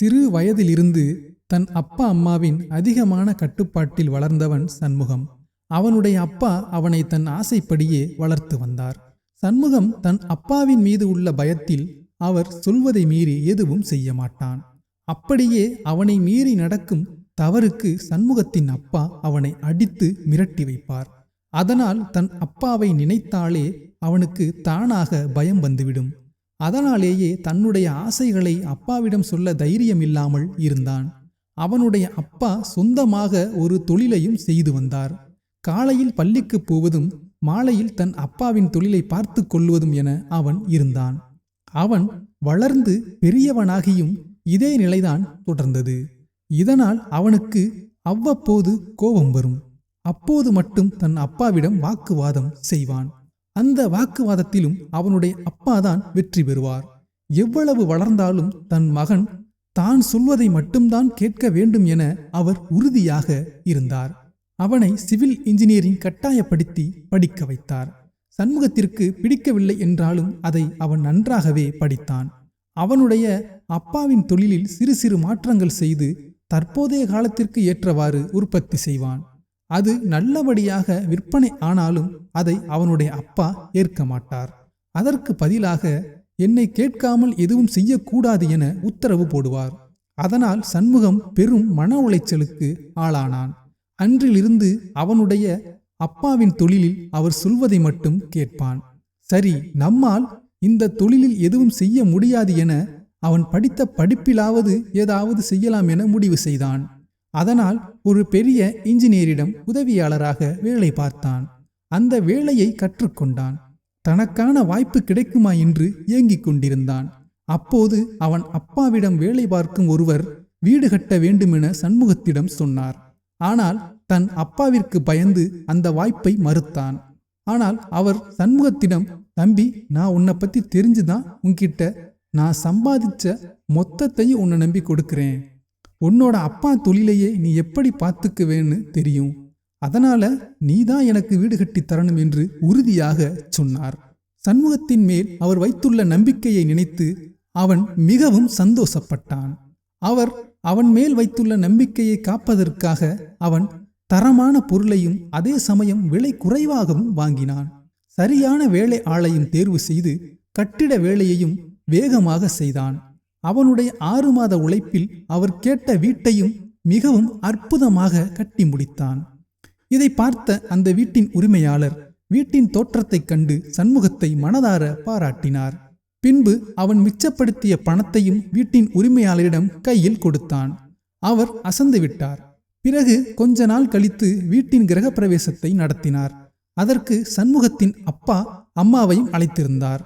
சிறு வயதிலிருந்து தன் அப்பா அம்மாவின் அதிகமான கட்டுப்பாட்டில் வளர்ந்தவன் சண்முகம். அவனுடைய அப்பா அவனை தன் ஆசைப்படியே வளர்த்து வந்தார். சண்முகம் தன் அப்பாவின் மீது உள்ள பயத்தில் அவர் சொல்வதை மீறி எதுவும் செய்ய மாட்டான். அப்படியே அவனை மீறி நடக்கும் தவறுக்கு சண்முகத்தின் அப்பா அவனை அடித்து மிரட்டி வைப்பார். அதனால் தன் அப்பாவை நினைத்தாலே அவனுக்கு தானாக பயம் வந்துவிடும். அதனாலேயே தன்னுடைய ஆசைகளை அப்பாவிடம் சொல்ல தைரியம் இல்லாமல் இருந்தான். அவனுடைய அப்பா சொந்தமாக ஒரு தொழிலையும் செய்து வந்தார். காலையில் பள்ளிக்கு போவதும் மாலையில் தன் அப்பாவின் தொழிலை பார்த்து கொள்வதும் என அவன் இருந்தான். அவன் வளர்ந்து பெரியவனாகியும் இதே நிலைதான் தொடர்ந்தது. இதனால் அவனுக்கு அவ்வப்போது கோபம் வரும். அப்போது மட்டும் தன் அப்பாவிடம் வாக்குவாதம் செய்வான். அந்த வாக்குவாதத்திலும் அவனுடைய அப்பாதான் வெற்றி பெறுவார். எவ்வளவு வளர்ந்தாலும் தன் மகன் தான் சொல்வதை மட்டும்தான் கேட்க வேண்டும் என அவர் உறுதியாக இருந்தார். அவனை சிவில் இன்ஜினியரிங் கட்டாயப்படுத்தி படிக்க வைத்தார். சண்முகத்திற்கு பிடிக்கவில்லை என்றாலும் அதை அவன் நன்றாகவே படித்தான். அவனுடைய அப்பாவின் தொழிலில் சிறு சிறு மாற்றங்கள் செய்து தற்போதைய காலத்திற்கு ஏற்றவாறு உற்பத்தி செய்வான். அது நல்லபடியாக விற்பனை ஆனாலும் அதை அவனுடைய அப்பா ஏற்க மாட்டார். அதற்கு பதிலாக என்னை கேட்காமல் எதுவும் செய்யக்கூடாது என உத்தரவு போடுவார். அதனால் சண்முகம் பெரும் மன உளைச்சலுக்கு ஆளானான். அன்றிலிருந்து அவனுடைய அப்பாவின் தொழிலில் அவர் சொல்வதை மட்டும் கேட்பான். சரி நம்மால் இந்த தொழிலில் எதுவும் செய்ய முடியாது என அவன் படித்த படிப்பிலாவது ஏதாவது செய்யலாம் என முடிவு செய்தான். அதனால் ஒரு பெரிய இன்ஜினியரிடம் உதவியாளராக வேலை பார்த்தான். அந்த வேலையை கற்றுக்கொண்டான். தனக்கான வாய்ப்பு கிடைக்குமா என்று ஏங்கிக் கொண்டிருந்தான். அப்போது அவன் அப்பாவிடம் வேலை பார்க்கும் ஒருவர் வீடு கட்ட வேண்டுமென சண்முகத்திடம் சொன்னார். ஆனால் தன் அப்பாவிற்கு பயந்து அந்த வாய்ப்பை மறுத்தான். ஆனால் அவர் சண்முகத்திடம் தம்பி நான் உன்னை பற்றி தெரிஞ்சுதான் உன்கிட்ட நான் சம்பாதிச்ச மொத்தத்தையும் உன்னை நம்பி கொடுக்கிறேன். உன்னோட அப்பா தொழிலையே நீ எப்படி பார்த்துக்குவேன்னு தெரியும். அதனால நீதான் எனக்கு வீடு கட்டி தரணும் என்று உறுதியாக சொன்னார். சண்முகத்தின் மேல் அவர் வைத்துள்ள நம்பிக்கையை நினைத்து அவன் மிகவும் சந்தோஷப்பட்டான். அவர் அவன் மேல் வைத்துள்ள நம்பிக்கையை காப்பதற்காக அவன் தரமான பொருளையும் அதே சமயம் விலை குறைவாகவும் வாங்கினான். சரியான வேலை ஆளையும் தேர்வு செய்து கட்டிட வேலையையும் வேகமாக செய்தான். அவனுடைய ஆறு மாத உழைப்பில் அவர் கேட்ட வீட்டையும் மிகவும் அற்புதமாக கட்டி முடித்தான். இதை பார்த்த அந்த வீட்டின் உரிமையாளர் வீட்டின் தோற்றத்தைக் கண்டு சண்முகத்தை மனதார பாராட்டினார். பின்பு அவன் மிச்சப்படுத்திய பணத்தையும் வீட்டின் உரிமையாளரிடம் கையில் கொடுத்தான். அவர் அசந்து விட்டார். பிறகு கொஞ்ச நாள் கழித்து வீட்டின் கிரகப்பிரவேசத்தை நடத்தினார். அதற்கு சண்முகத்தின் அப்பா அம்மாவையும் அழைத்திருந்தார்.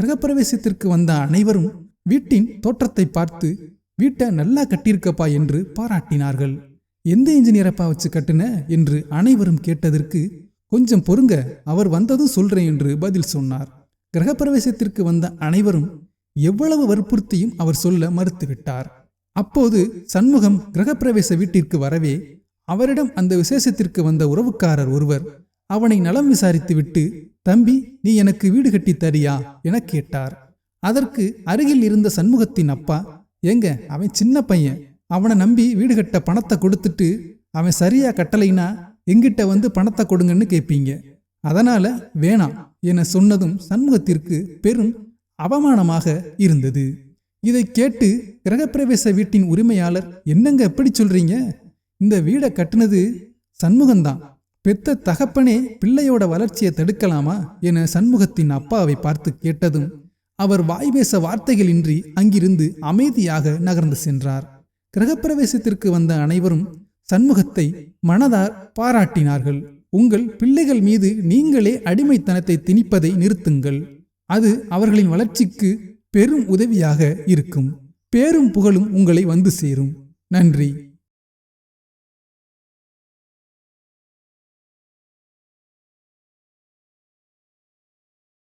கிரகப்பிரவேசத்திற்கு வந்த அனைவரும் வீட்டின் தோற்றத்தை பார்த்து வீட்டை நல்லா கட்டியிருக்கப்பா என்று பாராட்டினார்கள். எந்த இன்ஜினியரப்பா வச்சு கட்டுன? என்று அனைவரும் கேட்டதற்கு கொஞ்சம் பொறுங்க அவர் வந்ததும் சொல்றேன் என்று பதில் சொன்னார். கிரகப்பிரவேசத்திற்கு வந்த அனைவரும் எவ்வளவு வற்புறுத்தியும் அவர் சொல்ல மறுத்துவிட்டார். அப்போது சண்முகம் கிரகப்பிரவேச வீட்டிற்கு வரவே அவரிடம் அந்த விசேஷத்திற்கு வந்த உறவுக்காரர் ஒருவர் அவனை நலம் விசாரித்துவிட்டு தம்பி நீ எனக்கு வீடு கட்டி தரியா? என கேட்டார். அதற்கு அருகில் இருந்த சண்முகத்தின் அப்பா ஏங்க அவன் சின்ன பையன். அவனை நம்பி வீடு கட்ட பணத்தை கொடுத்துட்டு அவன் சரியா கட்டலைனா எங்கிட்ட வந்து பணத்தை கொடுங்கன்னு கேட்பீங்க அதனால வேணாம் என சொன்னதும் சண்முகத்திற்கு பெரும் அவமானமாக இருந்தது. இதை கேட்டு கிரகப்பிரவேச வீட்டின் உரிமையாளர் என்னங்க எப்படி சொல்றீங்க? இந்த வீடை கட்டுனது சண்முகம்தான். பெத்த தகப்பனே பிள்ளையோட வளர்ச்சியை தடுக்கலாமா? என சண்முகத்தின் அப்பாவை பார்த்து கேட்டதும் அவர் வாய் பேச வார்த்தைகளின்றி அங்கிருந்து அமைதியாக நகர்ந்து சென்றார். கிரகப்பிரவேசத்திற்கு வந்த அனைவரும் சண்முகத்தை மனதார் பாராட்டினார்கள். உங்கள் பிள்ளைகள் மீது நீங்களே அடிமைத்தனத்தை திணிப்பதை நிறுத்துங்கள். அது அவர்களின் வளர்ச்சிக்கு பெரும் உதவியாக இருக்கும். பேரும் புகழும் உங்களை வந்து சேரும். நன்றி.